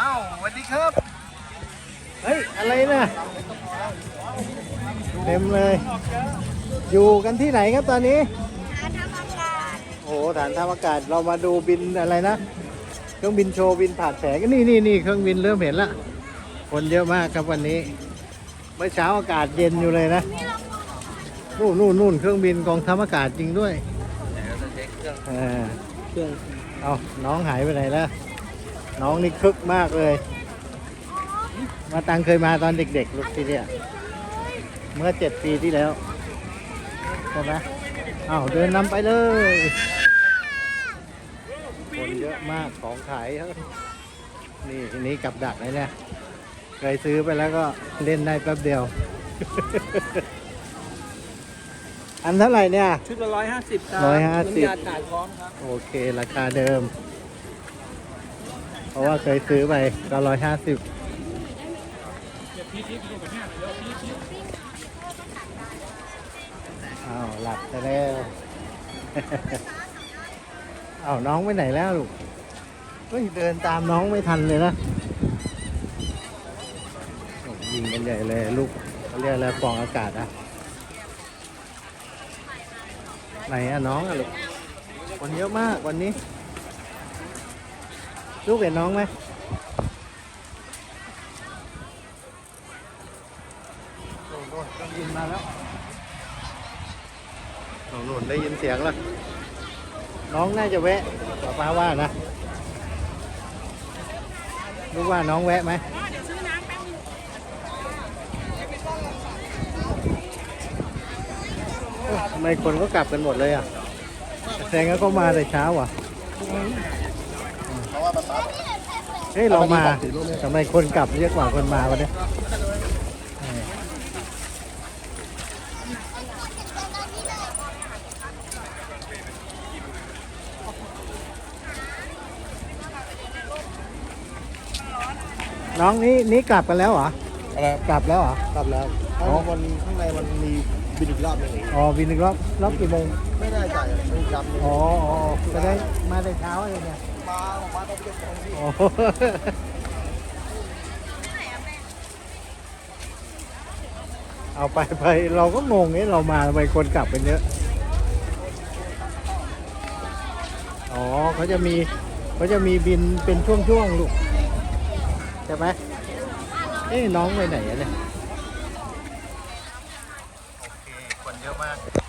อ้าวสวัสดีครับ เฮ้ย อะไรนะเต็มเลย อยู่กันที่ไหนครับตอนนี้หาทำอากาศโอ้โหฐานทัพอากาศเรามาดูบินอะไรนะ เครื่องบินโชว์บินผ่านแสงนี่นี่นี่เครื่องบินเริ่มเห็นละคนเยอะมากครับวันนี้ เมื่อเช้าอากาศเย็นอยู่เลยนะนู่นนู่นนู่นเครื่องบินกองทัพอากาศจริงด้วยเออเครื่องเอาน้องหายไปไหนแล้ว น้องนี่คึกมากเลย มาตังเคยมาตอนเด็กๆลูกที่เนี่ยเมื่อเจ็ดปีที่แล้วใช่ไหมอ้าวเดินนำไปเลยคนเยอะมากของขายครับนี่ทีนี้กับดักเลยเนี่ยเคยซื้อไปแล้วก็เล่นได้แป๊บเดียว อันเท่าไหร่เนี่ย ชุดละร้อยห้าสิบครับร้อยห้าสิบน้ำยาถ่ายพร้อมครับ โอเค ราคาเดิมเพ ราะว่าเคยซื้อไปก็ร้อยห้าสิบอ้าวหลับไปแล้วอ้าวน้องไปไหนแล้วลูกเฮ้ยเดินตามน้องไม่ทันเลยนะยิงกันใหญ่เลยลูกเขาเรียกอะไรฟองอากาศอะไหนอะน้องอะลูกคนเยอะมากวันนี้ ลูกเห็นน้องไหมโน่นโน่นเครื่องบินมาแล้วโน่นโน่นได้ยินเสียงแล้ว น้องน่าจะแวะป้าป้าว่านะลูกว่าน้องแวะไหมเอ้าทำไมคนก็กลับกันหมดเลยอะแสดงว่าเขามาแต่เช้าอะ เฮ้ยเรามาทำไมคนกลับเยอะกว่าคนมาวันนี้เออน้องนี่นี่กลับกันแล้วเหรอ อะไรกลับแล้วเหรอ กลับแล้วเพราะวันข้างในมันมีบินอีกรอบหนึงอ๋อบินอีกรอบรอบกี่โมง ไม่แน่ ญ่ลูกดำเอ๋ออ๋อไได้มาแต่เช้าเลยเนี่ยมาออมาต้องเก็บของที่เอาไปไปเราก็งงเนี่ยเรามาทำไมคนกลับไป็นเยอะ อ๋อเขาจะมีเขาจะมีบินเป็นช่วงๆลูกใช่ไหมเอ้น้องไปไหนอะเนี่ยโอเคคนเยอะมาก